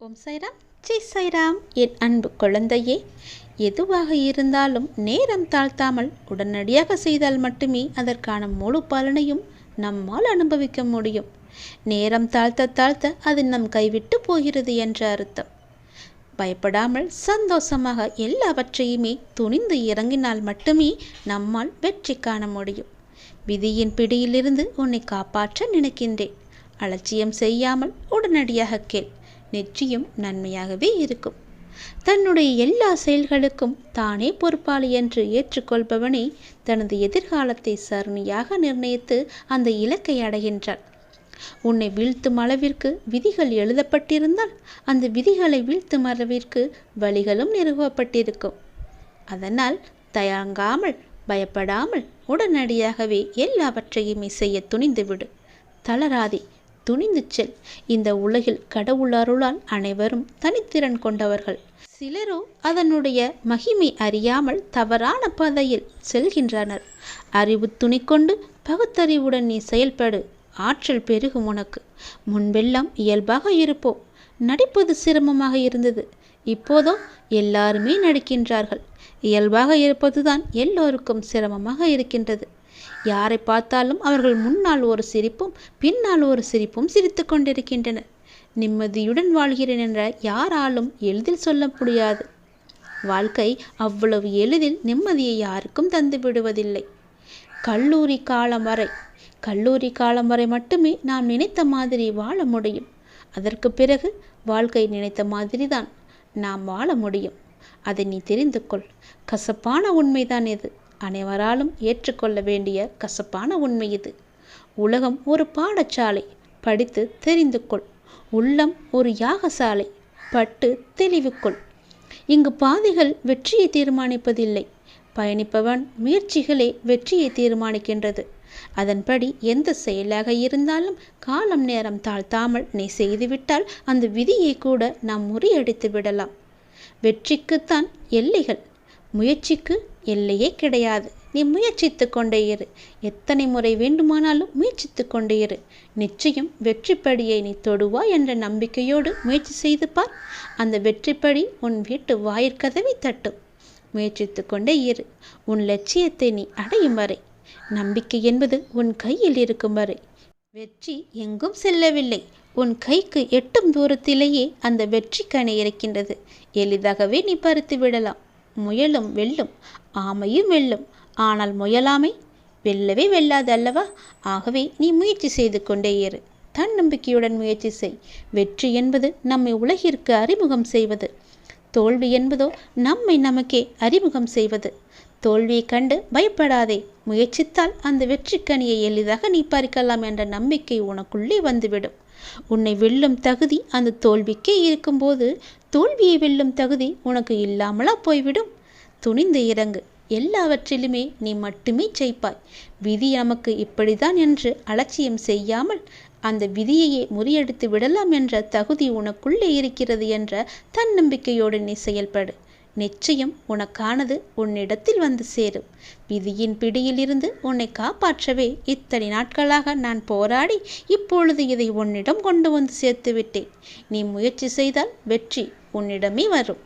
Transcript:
ஓம் சைராம். ஜெய் சைராம். என் அன்பு குழந்தையே எதுவாக இருந்தாலும் நேரம் தாழ்த்தாமல் உடனடியாக செய்தால் மட்டுமே அதற்கான முழு பலனையும் நம்மால் அனுபவிக்க முடியும். நேரம் தாழ்த்த தாழ்த்த அது நம் கைவிட்டு போகிறது என்ற அர்த்தம். பயப்படாமல் சந்தோஷமாக எல்லாவற்றையுமே துணிந்து இறங்கினால் மட்டுமே நம்மால் வெற்றி காண முடியும். விதியின் பிடியிலிருந்து உன்னை காப்பாற்ற நினைக்கின்றேன். அலட்சியம் செய்யாமல் உடனடியாக கேள். நெற்றியும் நன்மையாகவே இருக்கும். தன்னுடைய எல்லா செயல்களுக்கும் தானே பொறுப்பாளி என்று ஏற்றுக்கொள்பவனே தனது எதிர்காலத்தை சருணியாக நிர்ணயித்து அந்த இலக்கை அடைகின்றான் உன்னை வீழ்த்தும் அளவிற்கு விதிகள் எழுதப்பட்டிருந்தால் அந்த விதிகளை வீழ்த்தும் அளவிற்கு வழிகளும் நிறுவப்பட்டிருக்கும். அதனால் தயங்காமல் பயப்படாமல் உடனடியாகவே எல்லாவற்றையுமே செய்ய துணிந்துவிடு. தளராதே. துணிந்து செல் இந்த உலகில் கடவுள் அருளால் அனைவரும் தனித்திறன் கொண்டவர்கள். சிலரோ அதனுடைய மகிமை அறியாமல் தவறான பாதையில் செல்கின்றனர். அறிவு துணி கொண்டு பகுத்தறிவுடன் நீ செயல்படு. ஆற்றல் பெருகும் உனக்கு. முன்பெல்லாம் இயல்பாக இருப்போம் நடிப்பது சிரமமாக இருந்தது. இப்போதோ எல்லாருமே நடிக்கின்றார்கள். இயல்பாக இருப்பதுதான் எல்லோருக்கும் சிரமமாக இருக்கின்றது. யாரை பார்த்தாலும் அவர்கள் முன்னால் ஒரு சிரிப்பும் பின்னால் ஒரு சிரிப்பும் சிரித்து கொண்டிருக்கின்றனர் நிம்மதியுடன் வாழ்கிறேன் என்ற யாராலும் எளிதில் சொல்ல முடியாது. வாழ்க்கை அவ்வளவு எளிதில் நிம்மதியை யாருக்கும் தந்து விடுவதில்லை. கல்லூரி காலம் வரை கல்லூரி காலம் வரை மட்டுமே நாம் நினைத்த மாதிரி வாழ முடியும். அதற்கு பிறகு வாழ்க்கை நினைத்த மாதிரி தான் நாம் வாழ முடியும். அதை நீ தெரிந்து கொள். கசப்பான உண்மைதான் இது. அனைவராலும் ஏற்றுக்கொள்ள வேண்டிய கசப்பான உண்மை இது. உலகம் ஒரு பாடசாலை படித்து தெரிந்து கொள். உள்ளம் ஒரு யாகசாலை பட்டு தெளிவுக்கொள் இங்கு பாதைகள் வெற்றியை தீர்மானிப்பதில்லை. பயணிப்பவன் முயற்சிகளே வெற்றியை தீர்மானிக்கின்றது. அதன்படி எந்த செயலாக இருந்தாலும் காலம் நேரம் தாழ்த்தாமல் நீ செய்துவிட்டால் அந்த விதியை கூட நாம் முறியடித்து விடலாம் வெற்றிக்குத்தான் எல்லைகள் முயற்சிக்கு எல்லையே கிடையாது. நீ முயற்சித்து கொண்டே இரு. எத்தனை முறை வேண்டுமானாலும் முயற்சித்து கொண்டே இரு. நிச்சயம் வெற்றிப்படியை நீ தொடுவா என்ற நம்பிக்கையோடு முயற்சி செய்து பார். அந்த வெற்றிப்படி உன் வீட்டு வாயிற்கதவை தட்டும். முயற்சித்து கொண்டே இரு. உன் லட்சியத்தை நீ அடையும் வரை. நம்பிக்கை என்பது உன் கையில் இருக்கும் வரை. வெற்றி எங்கும் செல்லவில்லை. உன் கைக்கு எட்டும் தூரத்திலேயே அந்த வெற்றி கணி இருக்கின்றது. எளிதாகவே நீ பறித்து விடலாம். முயலும் வெல்லும் ஆமையும் வெல்லும். ஆனால் முயலாமை வெல்லவே வெல்லாது அல்லவா? ஆகவே நீ முயற்சி செய்து கொண்டே இரு. தன்னம்பிக்கையுடன் முயற்சி செய். வெற்றி என்பது நம்மை உலகிற்கு அறிமுகம் செய்வது. தோல்வி என்பதோ நம்மை நமக்கே அறிமுகம் செய்வது. தோல்வியை கண்டு பயப்படாதே. முயற்சித்தால் அந்த வெற்றிக்கனியை எளிதாக நீ பறிக்கலாம் என்ற நம்பிக்கை உனக்குள்ளே வந்துவிடும். உன்னை வெல்லும் தகுதி அந்த தோல்விக்கே இருக்கும்போது தோல்வியை வெல்லும் தகுதி உனக்கு இல்லாமலா போய்விடும். துணிந்து இறங்கு. எல்லாவற்றிலுமே நீ மட்டுமே ஜெயிப்பாய். விதி நமக்கு இப்படிதான் என்று அலட்சியம் செய்யாமல் அந்த விதியையே முறியடித்து விடலாம் என்ற தகுதி உனக்குள்ளே இருக்கிறது என்ற தன்னம்பிக்கையோடு நீ செயல்படு. நிச்சயம் உனக்கானது உன்னிடத்தில் வந்து சேரும். விதியின் பிடியிலிருந்து உன்னை காப்பாற்றவே இத்தனை நாட்களாக நான் போராடி இப்பொழுது இதை உன்னிடம் கொண்டு வந்து சேர்த்து விட்டேன் நீ முயற்சி செய்தால் வெற்றி உன்னிடமே வரும்.